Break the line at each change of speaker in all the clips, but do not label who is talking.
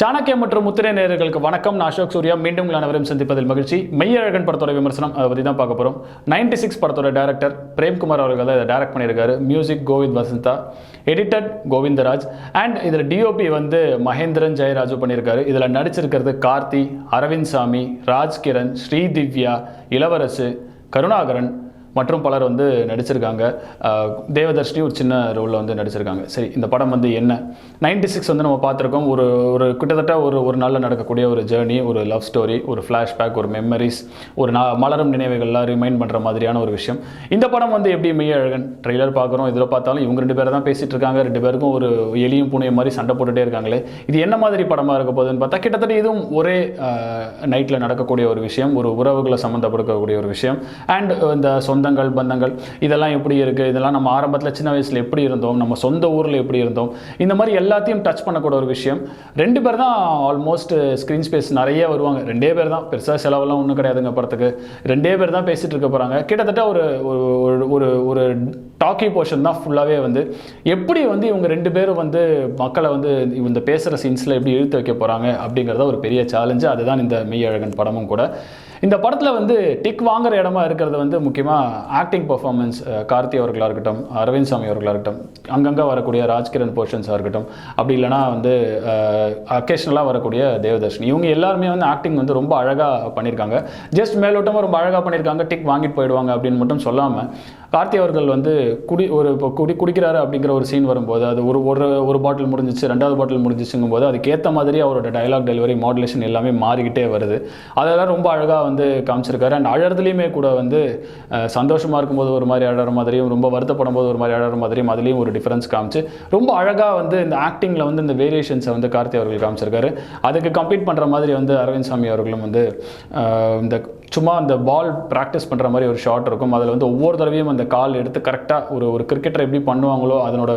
சாணக்கிய மற்றும் முத்திரை நேயர்களுக்கு வணக்கம். நான் அசோக் சூர்யா. மீண்டும் உங்கள் அனைவரும் சந்திப்பதில் மகிழ்ச்சி. மெய்யழகன் படத்தோட விமர்சனம் அதை பற்றி தான் பார்க்க போகிறோம் நைன்டி சிக்ஸ் படத்தோட டேரக்டர் பிரேம்குமார் அவர்கள் தான் இதை டேரக்ட் பண்ணியிருக்காரு. Music Govind Vasantha edited Govindaraj and இதில் டிஓபி வந்து மகேந்திரன் ஜெயராஜு பண்ணியிருக்காரு. இதில் நடிச்சிருக்கிறது கார்த்தி அரவிந்த் சாமி ராஜ்கிரண் ஸ்ரீதிவ்யா இளவரசு கருணாகரன் மற்றும் பலர் வந்து நடிச்சிருக்காங்க. தேவதர்ஷினி ஒரு சின்ன ரோலில் வந்து நடிச்சிருக்காங்க. சரி இந்த படம் வந்து என்ன? நைன்டி சிக்ஸ் வந்து நம்ம பார்த்துருக்கோம். ஒரு ஒரு கிட்டத்தட்ட ஒரு ஒரு நாளில் நடக்கக்கூடிய ஒரு ஜேர்னி ஒரு லவ் ஸ்டோரி ஒரு ஃப்ளாஷ்பேக் ஒரு மெமரிஸ் ஒரு நா மலரும் நினைவுகள்லாம் ரிமைண்ட் பண்ணுற மாதிரியான ஒரு விஷயம். இந்த படம் வந்து எப்படி மெய் அழகன்? ட்ரெய்லர் பார்க்குறோம் இதில் பார்த்தாலும் இவங்க ரெண்டு பேரை தான் பேசிட்டு இருக்காங்க. ரெண்டு பேருக்கும் ஒரு எலியும் பூனையும் மாதிரி சண்டை போட்டுகிட்டே இருக்காங்களே. இது என்ன மாதிரி படமாக இருக்க போகுதுன்னு பார்த்தா கிட்டத்தட்ட இதுவும் ஒரே நைட்டில் நடக்கக்கூடிய ஒரு விஷயம். ஒரு உறவுகளை சம்மந்தப்படுத்தக்கூடிய ஒரு விஷயம். அண்ட் இந்த சொந்த சொந்தங்கள் பந்தங்கள் இதெல்லாம் எப்படி இருக்குது இதெல்லாம் நம்ம ஆரம்பத்தில் சின்ன வயசில் எப்படி இருந்தோம்? நம்ம சொந்த ஊரில் எப்படி இருந்தோம்? இந்த மாதிரி எல்லாத்தையும் டச் பண்ணக்கூடிய ஒரு விஷயம். ரெண்டு பேர் தான் ஆல்மோஸ்ட் ஸ்க்ரீன் ஸ்பேஸ் நிறைய வருவாங்க. ரெண்டே பேர் தான். பெருசாக செலவெல்லாம் ஒன்றும் கிடையாதுங்க படத்துக்கு. ரெண்டே பேர் தான் பேசிகிட்டு இருக்க போகிறாங்க கிட்டத்தட்ட ஒரு ஒரு- ஒரு ஒரு ஒரு டாக்கி போர்ஷன் தான் ஃபுல்லாகவே வந்து எப்படி வந்து இவங்க ரெண்டு பேரும் வந்து மக்களை வந்து இந்த பேசுகிற சீன்ஸில் எப்படி இழுத்து வைக்க போகிறாங்க அப்படிங்கிறத ஒரு பெரிய சேலஞ்சு அதுதான் இந்த மெய்யழகன் படமும் கூட. இந்த படத்தில் வந்து டிக் வாங்குற இடமா இருக்கிறது வந்து முக்கியமாக ஆக்டிங் பர்ஃபார்மன்ஸ் கார்த்தி அவர்களாக இருக்கட்டும் அரவிந்த் சாமி அவர்களாக இருக்கட்டும் அங்கங்கே வரக்கூடிய ராஜ்கிரண் போர்ஷன்ஸாக இருக்கட்டும் அப்படி இல்லைனா வந்து அக்கேஷனலாக வரக்கூடிய தேவதர்ஷினி. இவங்க எல்லாருமே வந்து ஆக்டிங் வந்து ரொம்ப அழகாக பண்ணியிருக்காங்க ஜஸ்ட் மேலோட்டமாக ரொம்ப அழகாக பண்ணியிருக்காங்க டிக் வாங்கிட்டு போயிடுவாங்க அப்படின்னு மட்டும் சொல்லாமல் கார்த்தி அவர்கள் வந்து குடி ஒரு இப்போ குடி குடிக்கிறாரு அப்படிங்கிற ஒரு சீன் வரும்போது அது ஒரு ஒரு ஒரு பாட்டில் முடிஞ்சிச்சு ரெண்டாவது பாட்டில் முடிஞ்சிச்சுங்கும் போது அதுக்கேற்ற மாதிரி அவரோட டயலாக் டெலிவரி மாடுலேஷன் எல்லாமே மாறிக்கிட்டே வருது. அதெல்லாம் ரொம்ப அழகாக வந்து காமிச்சிருக்காரு. அண்ட் அழறதுலேயுமே கூட வந்து சந்தோஷமாக இருக்கும்போது ஒரு மாதிரி அழகிற மாதிரியும் ரொம்ப வருத்தப்படும் போது ஒரு மாதிரி அழகிற மாதிரியும் அதுலேயும் ஒரு டிஃப்ரென்ஸ் காமிச்சு ரொம்ப அழகாக வந்து இந்த ஆக்டிங்கில் வந்து இந்த வேரியேஷன்ஸை வந்து கார்த்தி அவர்கள் காமிச்சிருக்காரு. அதுக்கு கம்ப்ளீட் பண்ணுற மாதிரி வந்து அரவிந்த் சாமி அவர்களும் வந்து இந்த சும்மா அந்த பால் ப்ராக்டிஸ் பண்ணுற மாதிரி ஒரு ஷாட் இருக்கும். அதில் வந்து ஒவ்வொரு தடவையும் அந்த கால் எடுத்து கரெக்டாக ஒரு ஒரு கிரிக்கெட்டர் எப்படி பண்ணுவாங்களோ அதனோட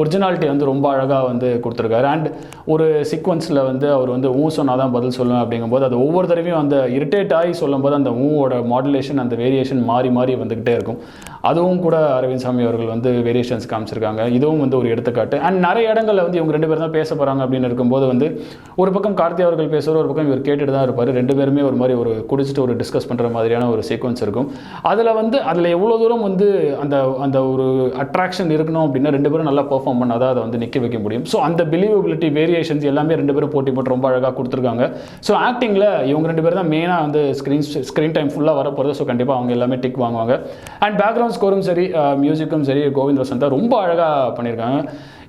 ஒரிஜினாலிட்டி வந்து ரொம்ப அழகாக வந்து கொடுத்துருக்காரு. அண்ட் ஒரு சீக்வன்ஸில் வந்து அவர் வந்து ஊ சொன்னால் தான் பதில் சொல்லுவேன் அப்படிங்கும்போது அது ஒவ்வொரு தடவையும் அந்த இரிட்டேட் ஆகி சொல்லும்போது அந்த ஊவோட மாடுலேஷன் அந்த வேரியேஷன் மாறி மாறி வந்துக்கிட்டே இருக்கும். அதுவும் கூட அரவிந்த் சாமி அவர்கள் வந்து வேரியேஷன்ஸ் காமிச்சிருக்காங்க. இதுவும் வந்து ஒரு எடுத்துக்காட்டு. அண்ட் நிறைய இடங்களில் வந்து இவங்க ரெண்டு பேரும் தான் பேச போகிறாங்க அப்படின்னு இருக்கும்போது வந்து ஒரு பக்கம் கார்த்தி அவர்கள் பேசுகிற ஒரு பக்கம் இவர் கேட்டுட்டு தான் இருப்பார். ரெண்டு பேருமே ஒரு மாதிரி ஒரு குடிச்சிட்டு ஒரு டிஸ்கஸ் பண்ணுற மாதிரியான ஒரு சீக்வன்ஸ் இருக்கும். அதில் வந்து அதில் எவ்வளோ தூரம் வந்து அந்த அந்த ஒரு அட்ராக்ஷன் இருக்கணும் அப்படின்னா ரெண்டு பேரும் நல்லா பெர்ஃபார்ம் பண்ணால் தான் அதை வந்து நிற்க வைக்க முடியும். ஸோ அந்த பிலீவபிலிட்டி வேரியேஷன்ஸ் எல்லாமே ரெண்டு பேரும் போட்டி போட்டு ரொம்ப அழகாக கொடுத்துருக்காங்க. ஸோ ஆக்டிங்கில் இவங்க ரெண்டு பேரும் தான் மெயினாக வந்து ஸ்க்ரீன் ஸ்க்ரீன் டைம் ஃபுல்லாக வர போகிறது ஸோ கண்டிப்பாக அவங்க எல்லாமே டிக் வாங்குவாங்க. அண்ட் பேக்ரவுண்ட் ஸ்கோரும் சரி மியூசிக்கும் சரி கோவிந்த் வசந்தா ரொம்ப அழகாக பண்ணியிருக்காங்க.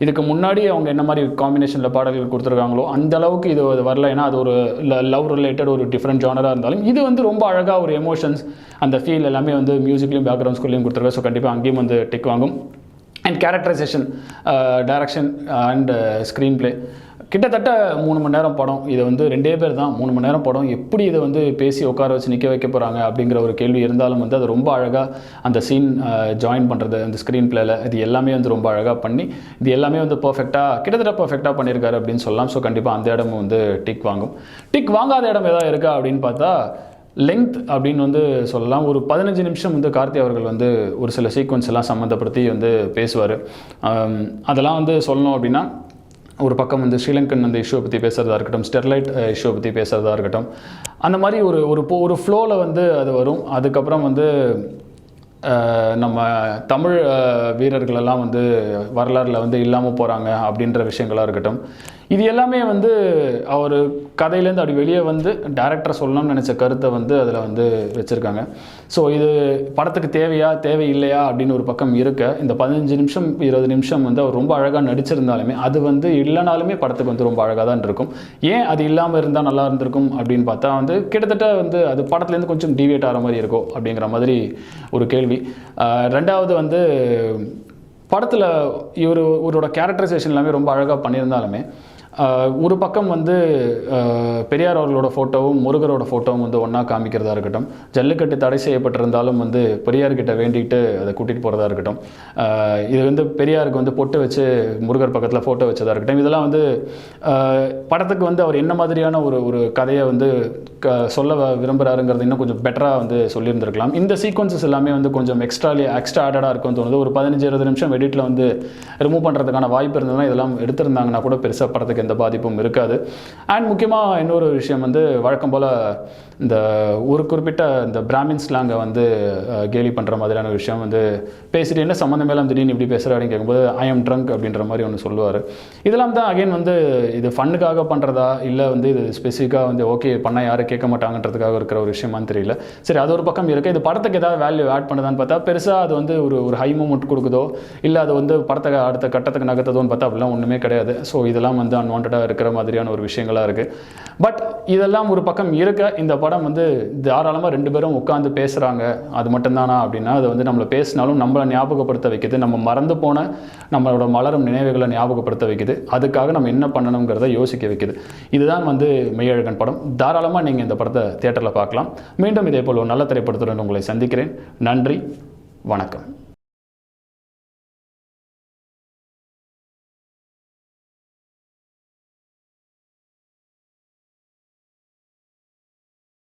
இதுக்கு முன்னாடி அவங்க என்ன மாதிரி காம்பினேஷனில் பாடல்கள் கொடுத்துருக்காங்களோ அந்த அளவுக்கு இது வரல. ஏன்னா அது ஒரு லவ் ரிலேட்டட் ஒரு டிஃப்ரெண்ட் ஜானராக இருந்தாலும் இது வந்து ரொம்ப அழகாக ஒரு எமோஷன்ஸ் அந்த ஃபீல் எல்லாமே வந்து மியூசிக்லையும் பேக்ரவுண்ட் ஸ்கூல்லையும் கொடுத்துருக்காங்க ஸோ கண்டிப்பாக அங்கேயும் வந்து டிக் வாங்கும். And characterisation direction and screenplay கிட்டத்தட்ட மூணு மணி நேரம் படம். இதை வந்து ரெண்டே பேர் தான். மூணு மணி நேரம் படம். எப்படி இதை வந்து பேசி உட்கார வச்சு நிற்க வைக்க போகிறாங்க அப்படிங்கிற ஒரு கேள்வி இருந்தாலும் வந்து அது ரொம்ப அழகாக அந்த சீன் ஜாயின் பண்ணுறது அந்த ஸ்க்ரீன் பிளேல இது எல்லாமே வந்து ரொம்ப அழகாக பண்ணி இது எல்லாமே வந்து பர்ஃபெக்டாக கிட்டத்தட்ட பர்ஃபெக்டாக பண்ணியிருக்காரு அப்படின்னு சொல்லலாம். ஸோ கண்டிப்பாக அந்த இடமும் வந்து டிக் வாங்கும். டிக் வாங்காத இடம் ஏதாவது இருக்கா அப்படின்னு பார்த்தா லெங்க் அப்படின்னு வந்து சொல்லலாம். ஒரு பதினஞ்சு நிமிஷம் வந்து கார்த்தி அவர்கள் வந்து ஒரு சில சீக்வன்ஸ் எல்லாம் சம்மந்தப்படுத்தி வந்து பேசுவார். அதெல்லாம் வந்து சொல்லணும் அப்படின்னா ஒரு பக்கம் வந்து ஸ்ரீலங்கன் அந்த இஷ்யூவை பற்றி பேசுகிறதா இருக்கட்டும் ஸ்டெர்லைட் இஷ்யூவை பற்றி பேசுகிறதா இருக்கட்டும். அந்த மாதிரி ஒரு ஒரு போ- ஒரு ஃப்ளோவில் வந்து அது வரும். அதுக்கப்புறம் வந்து நம்ம தமிழ் வீரர்களெல்லாம் வந்து வரலாறில் வந்து இல்லாமல் போகிறாங்க அப்படின்ற விஷயங்களாக இருக்கட்டும். இது எல்லாமே வந்து அவர் கதையிலேருந்து அப்படி வெளியே வந்து டேரக்டர் சொல்லணும்னு நினச்ச கருத்தை வந்து அதில் வந்து வச்சுருக்காங்க. ஸோ இது படத்துக்கு தேவையா தேவை இல்லையா அப்படின்னு ஒரு பக்கம் இருக்க இந்த பதினஞ்சு நிமிஷம் இருபது நிமிஷம் வந்து அவர் ரொம்ப அழகாக நடிச்சிருந்தாலுமே அது வந்து இல்லைனாலுமே படத்துக்கு வந்து ரொம்ப அழகாக தான் இருக்கும். ஏன் அது இல்லாமல் இருந்தால் நல்லா இருந்திருக்கும் அப்படின்னு பார்த்தா வந்து கிட்டத்தட்ட வந்து அது படத்துலேருந்து கொஞ்சம் டிவியேட் ஆகிற மாதிரி இருக்கும் அப்படிங்கிற மாதிரி ஒரு கேள்வி. ரெண்டாவது வந்து படத்தில் இவர் இவரோட கேரக்டரைசேஷன் எல்லாமே ரொம்ப அழகாக பண்ணியிருந்தாலுமே ஒரு பக்கம் வந்து பெரியார் அவர்களோட ஃபோட்டோவும் முருகரோட ஃபோட்டோவும் வந்து ஒன்றா காமிக்கிறதா இருக்கட்டும். ஜல்லிக்கட்டு தடை செய்யப்பட்டிருந்தாலும் வந்து பெரியார்கிட்ட வேண்டிட்டு அதை கூட்டிகிட்டு போகிறதா இருக்கட்டும். இது வந்து பெரியாருக்கு வந்து பொட்டு வச்சு முருகர் பக்கத்தில் ஃபோட்டோ வச்சதாக இருக்கட்டும். இதெல்லாம் வந்து படத்துக்கு வந்து அவர் என்ன மாதிரியான ஒரு ஒரு கதையை வந்து க சொல்ல வ- விரும்புகிறாருங்கிறது இன்னும் கொஞ்சம் பெட்டராக வந்து சொல்லியிருந்திருக்கலாம். இந்த சீக்வன்சஸ் எல்லாமே வந்து கொஞ்சம் எக்ஸ்ட்ராலி எக்ஸ்ட்ரா ஆடடாக இருக்கும்னு தோணுது. ஒரு பதினஞ்சு இருபது நிமிஷம் எடிட்டில் வந்து ரிமூவ் பண்ணுறதுக்கான வாய்ப்பு இருந்ததுன்னா இதெல்லாம் எடுத்திருந்தாங்கன்னா கூட பெருசாக படத்துக்கு எந்த பாதிப்பும் இருக்காது. அண்ட் முக்கியமாக இன்னொரு விஷயம் வந்து வழக்கம் போல் இந்த ஒரு குறிப்பிட்ட இந்த பிராமின் ஸ்லாங்கை வந்து கேலி பண்ணுற மாதிரியான ஒரு விஷயம் வந்து பேசிட்டு என்ன சம்மந்தம் இல்லாம திடீர்னு இப்படி பேசுகிற அப்படின்னு கேட்கும்போது ஐ எம் ட்ரங்க் அப்படின்ற மாதிரி ஒன்று சொல்லுவார். இதெல்லாம் தான் அகைன் வந்து இது ஃபண்ணுக்காக பண்ணுறதா இல்லை வந்து இது ஸ்பெசிஃபிக்காக வந்து ஓகே பண்ணால் யாரும் கேட்க மாட்டாங்கன்றதுக்காக இருக்கிற ஒரு விஷயமான்னு தெரியல. சரி அது ஒரு பக்கம் இருக்குது இது படத்துக்கு ஏதாவது வேல்யூ ஆட் பண்ணுதான்னு பார்த்தா பெருசாக அது வந்து ஒரு ஒரு ஹை மூமெண்ட் கொடுக்குதோ இல்லை அது வந்து படத்தை அடுத்த கட்டத்துக்கு நகர்த்ததோன்னு பார்த்தா அப்படிலாம் ஒன்றுமே கிடையாது. ஸோ இதெல்லாம் வந்து அன்வான்டாக இருக்கிற மாதிரியான ஒரு விஷயங்களாக இருக்குது பட் இதெல்லாம் ஒரு பக்கம் இருக்க இந்த படம் வந்து தாராளமாக ரெண்டு பேரும் உட்காந்து பேசுகிறாங்க அது மட்டும்தானா அப்படின்னா அது வந்து நம்மளை பேசினாலும் நம்மளை ஞாபகப்படுத்த வைக்குது. நம்ம மறந்து போன நம்மளோட மலரும் நினைவுகளை ஞாபகப்படுத்த வைக்குது. அதுக்காக நம்ம என்ன பண்ணணுங்கிறத யோசிக்க வைக்குது. இதுதான் வந்து மெய்யழகன் படம். தாராளமாக நீங்கள் இந்த படத்தை தேட்டரில் பார்க்கலாம். மீண்டும் இதே போல் ஒரு நல்ல திரைப்படத்துடன் உங்களை சந்திக்கிறேன். நன்றி. வணக்கம்.